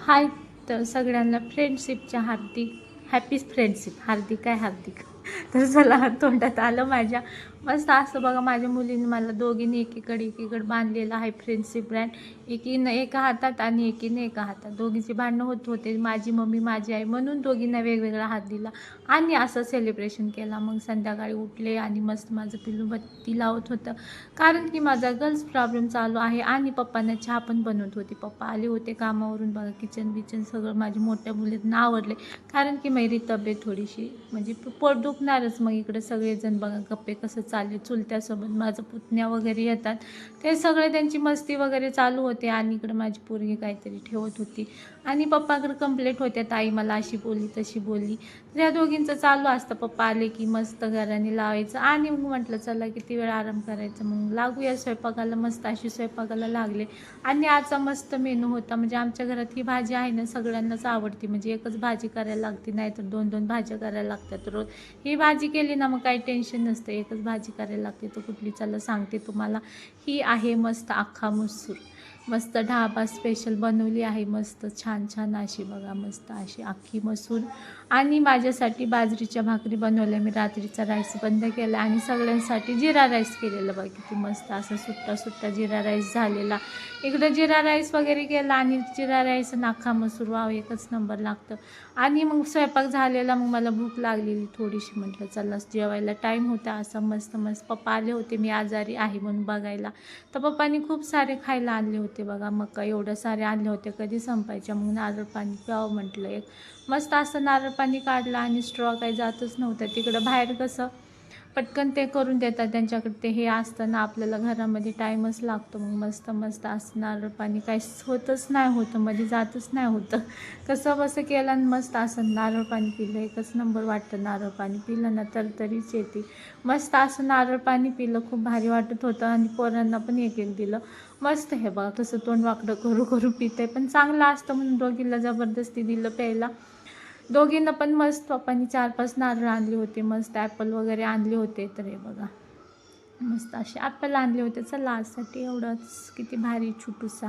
हाय तर सगळ्यांना फ्रेंडशिपच्या हार्दिक happy friendship हार्दिक आहे हार्दिक. तर चला तोंडात आलं माझ्या. मस्त असं बघा माझ्या मुलीने मला दोघींनी एकीकडे एकीकडे बांधलेलं आहे फ्रेंडशिप ब्रँड एकीनं एका हातात आणि एकीनं एका हातात. दोघींची भांडणं होत होते. माझी मम्मी माझी आई म्हणून दोघींना वेगवेगळा हात दिला आणि असं सेलिब्रेशन केला. मग संध्याकाळी उठले आणि मस्त माझं पिल्लू बत्ती लावत होतं. कारण की माझा गर्ल्स प्रॉब्लेम चालू आहे आणि पप्पांना चहा पण बनवत होती. पप्पा आले होते कामावरून. बघा किचन बिचन सगळं माझ्या मोठ्या मुलींना आवडले कारण की मेरी तब्येत थोडीशी म्हणजे पोट दुखणारच. मग इकडे सगळेजण बघा गप्पे कसं चालले चुलत्यासोबत माझं पुतण्या वगैरे येतात. ते सगळे त्यांची मस्ती वगैरे चालू होते आणि इकडं माझी पोरगी काहीतरी ठेवत होती. आणि पप्पाकडे कंप्लेंट होत्या ताई मला अशी बोलली तशी बोलली. तर या दोघींचं चालू असतं. पप्पा आले की मस्त घराने लावायचं आणि मग म्हटलं चला किती वेळ आराम करायचं. मग लागूया स्वयंपाकाला मस्त अशी स्वयंपाकाला लागले. आणि आजचा मस्त मेनू होता म्हणजे आमच्या घरात ही भाजी आहे ना सगळ्यांनाच आवडती. म्हणजे एकच भाजी करायला लागते नाहीतर दोन दोन भाज्या करायला लागतात रोज. ही भाजी केली ना मग काही टेन्शन नसतं. एकच भाजी करायला लागते. तर कुठली चला सांगते तुम्हाला. ही आहे मस्त अख्खा मसूर मस्त ढाबा स्पेशल बनवली आहे. मस्त छान छान अशी बघा मस्त अशी अख्खी मसूर. आणि माझ्यासाठी बाजरीच्या भाकरी बनवल्या. मी रात्रीचा राईस बंद केला आणि सगळ्यांसाठी जिरा राईस केलेला. बघा किती मस्त असं सुट्टा सुट्टा जिरा राईस झालेला. इकडं जिरा राईस वगैरे केला आणि जिरा राईस नाखा मसूर. वाव एकच नंबर लागतं. आणि मग स्वयंपाक झालेला. मग मला भूक लागलेली थोडीशी. म्हटलं चला जेवायला टाईम होता. असा मस्त मस्त. पप्पा आले होते. मी आजारी आहे म्हणून बघायला. तर पप्पानी खूप सारे खायला आणले होते. बघा. मका एवढं सारे आणले होते कधी संपायच्या. मग नारळ पाणी प्यावं म्हटलं एक. मस्त असं नारळ पाणी काढलं आणि स्ट्रॉ काही जातच नव्हतं. तिकडं बाहेर कसं पटकन ते करून देतात त्यांच्याकडे. ते हे असतं ना आपल्याला घरामध्ये टाईमच लागतो. मग मस्त मस्त असं नारळ पाणी काहीच होतच नाही होतं मध्ये जातच नाही होतं. कसं बसं केलं आणि मस्त असं नारळ पाणी पिलं. एकच नंबर वाटतं नारळ पाणी पिलं ना तर तरीच येते. मस्त असं नारळ पाणी पिलं खूप भारी वाटत होतं आणि पोरांना पण एक एक दिलं. मस्त हे बघा कसं तोंड वाकडं करू करू पिते पण चांगलं असतं म्हणून दोघीला जबरदस्ती दिलं प्यायला. दोघींना पण मस्त पप्पांनी चार पाच नारळ आणले होते मस्त ॲपल वगैरे आणले होते. तर हे बघा मस्त असे ॲपल आणले होते. चला आजसाठी एवढंच. किती भारी छोटूसा.